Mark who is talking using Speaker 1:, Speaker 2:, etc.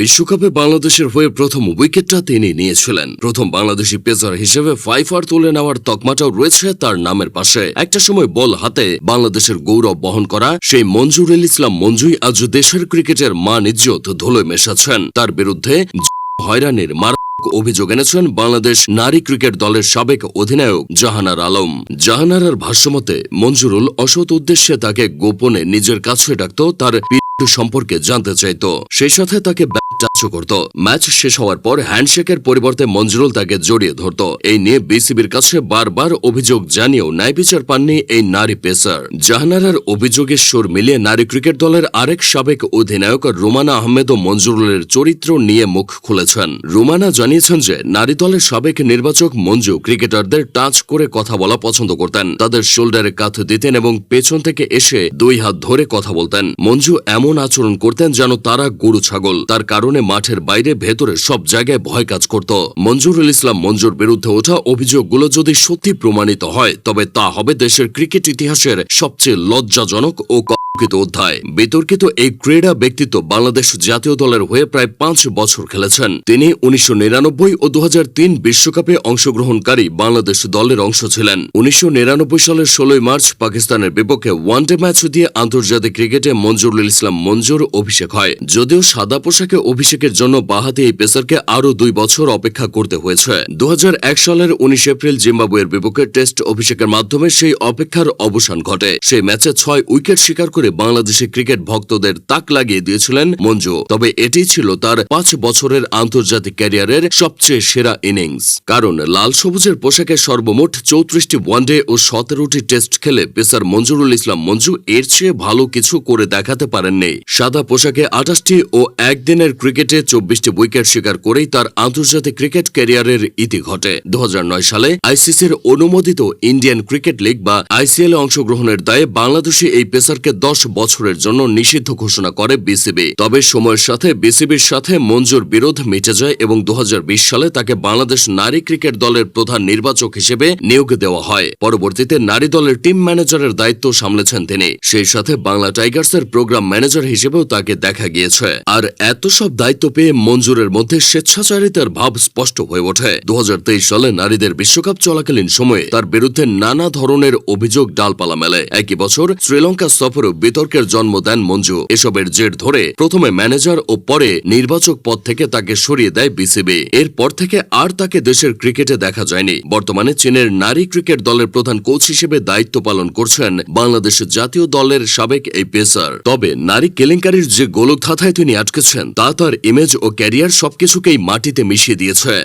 Speaker 1: বিশ্বকাপে বাংলাদেশের হয়ে প্রথম উইকেটটা তিনি নিয়েছিলেন প্রথম বাংলাদেশি পেসার হিসেবে ফাইফার তুলে নেওয়ার তকমাটাও রয়েছে তার নামের পাশে একটা সময় বল হাতে বাংলাদেশের গৌরব বহন করা সেই মঞ্জুরুল ইসলাম মঞ্জুই আজ দেশের ক্রিকেটের মান ইজ্জত ধুলোয় মেশাচ্ছেন তার বিরুদ্ধে হয়রানির মার অভিযোগ এনেছেন বাংলাদেশ নারী ক্রিকেট দলের সাবেক অধিনায়ক জাহানার আলম জাহানারার ভাষ্যমতে মঞ্জুরুল অসৎ উদ্দেশ্যে তাকে গোপনে নিজের কাছে ডাকত তার সম্পর্কে জানতে চাইত সেই সাথে তাকে ব্যাটটা সাহায্য করত ম্যাচ শেষ হওয়ার পর হ্যান্ডশেকের পরিবর্তে মঞ্জুরুল তাকে জড়িয়ে ধরত এই নিয়ে বিসিবির কাছে বারবার অভিযোগ জানিয়েও ন্যায় বিচার পাননি এই নারী পেসার জাহানারার অভিযোগে সুর মিলিয়ে নারী ক্রিকেট দলের আরেক সাবেক অধিনায়ক রুমানা আহমেদ ও মঞ্জুরুলের চরিত্র নিয়ে মুখ খুলেছেন রুমানা জানিয়েছেন যে নারী দলের সাবেক নির্বাচক মঞ্জু ক্রিকেটারদের টাচ করে কথা বলা পছন্দ করতেন তাদের শোল্ডারে কাঁধ দিতেন এবং পেছন থেকে এসে দুই হাত ধরে কথা বলতেন মঞ্জু এমন আচরণ করতেন যেন তারা গরু ছাগল তার কারণে মাঠের বাইরে ভেতরে সব জায়গায় ভয় কাজ করত মঞ্জুরুল ইসলাম মঞ্জুর বিরুদ্ধে ওঠা অভিযোগগুলো যদি সত্যি প্রমাণিত হয় তবে তা হবে দেশের ক্রিকেট ইতিহাসের সবচেয়ে লজ্জাজনক ও সম্পর্কিত অধ্যায় বিতর্কিত এই ক্রীড়া ব্যক্তিত্ব বাংলাদেশ জাতীয় দলের হয়ে প্রায় পাঁচ বছর খেলেছেন তিনি উনিশশো ও দু বিশ্বকাপে অংশগ্রহণকারী বাংলাদেশ দলের অংশ ছিলেন উনিশশো সালের ষোলোই মার্চ পাকিস্তানের বিপক্ষে ওয়ানডে ম্যাচ দিয়ে আন্তর্জাতিক ক্রিকেটে মঞ্জুরুল ইসলাম মঞ্জুর অভিষেক হয় যদিও সাদা পোশাকে অভিষেকের জন্য বাহাতে এই পেসারকে আরও দুই বছর অপেক্ষা করতে হয়েছে দু সালের উনিশ এপ্রিল জিম্বাবুয়ের বিপক্ষে টেস্ট অভিষেকের মাধ্যমে সেই অপেক্ষার অবসান ঘটে সেই ম্যাচে ছয় উইকেট শিকার করে করে বাংলাদেশে ক্রিকেট ভক্তদের তাক লাগিয়ে দিয়েছিলেন মঞ্জু তবে এটি ছিল তার পাঁচ বছরের আন্তর্জাতিক ক্যারিয়ারের সবচেয়ে সেরা ইনিংস কারণ লাল সবুজের পোশাকে সর্বমোট চৌত্রিশটি ওয়ানডে ও সতেরোটি টেস্ট খেলে পেসার মঞ্জুরুল ইসলাম মঞ্জু এর চেয়ে ভালো কিছু করে দেখাতে পারেননি সাদা পোশাকে আঠাশটি ও একদিনের ক্রিকেটে চব্বিশটি উইকেট শিকার করেই তার আন্তর্জাতিক ক্রিকেট ক্যারিয়ারের ইতি ঘটে দু সালে আইসিসির অনুমোদিত ইন্ডিয়ান ক্রিকেট লিগ বা আইসিএল অংশগ্রহণের দায়ে বাংলাদেশি এই পেসারকে দশ দশ বছরের জন্য নিষিদ্ধ ঘোষণা করে বিসিবি তবে সময়ের সাথে বিসিবির সাথে মঞ্জুর বিরোধ মিটে যায় এবং দু সালে তাকে বাংলাদেশ নারী ক্রিকেট দলের প্রধান নির্বাচক হিসেবে নিয়োগ দেওয়া হয় পরবর্তীতে নারী দলের টিম ম্যানেজারের দায়িত্ব সামলেছেন তিনি সেই সাথে বাংলা টাইগার্সের প্রোগ্রাম ম্যানেজার হিসেবেও তাকে দেখা গিয়েছে আর এত সব দায়িত্ব পেয়ে মঞ্জুরের মধ্যে স্বেচ্ছাচারিতার ভাব স্পষ্ট হয়ে ওঠে দু সালে নারীদের বিশ্বকাপ চলাকালীন সময়ে তার বিরুদ্ধে নানা ধরনের অভিযোগ ডালপালা মেলে একই বছর শ্রীলঙ্কা সফরেও বিতর্কের জন্ম দেন মঞ্জু এসবের জের ধরে প্রথমে ম্যানেজার ও পরে নির্বাচক পদ থেকে তাকে সরিয়ে দেয় বিসিবি এরপর থেকে আর তাকে দেশের ক্রিকেটে দেখা যায়নি বর্তমানে চীনের নারী ক্রিকেট দলের প্রধান কোচ হিসেবে দায়িত্ব পালন করছেন বাংলাদেশের জাতীয় দলের সাবেক এই পেসার তবে নারী কেলেঙ্কারির যে গোলকধাথায় তিনি আটকেছেন তা তার ইমেজ ও ক্যারিয়ার সবকিছুকেই মাটিতে মিশিয়ে দিয়েছে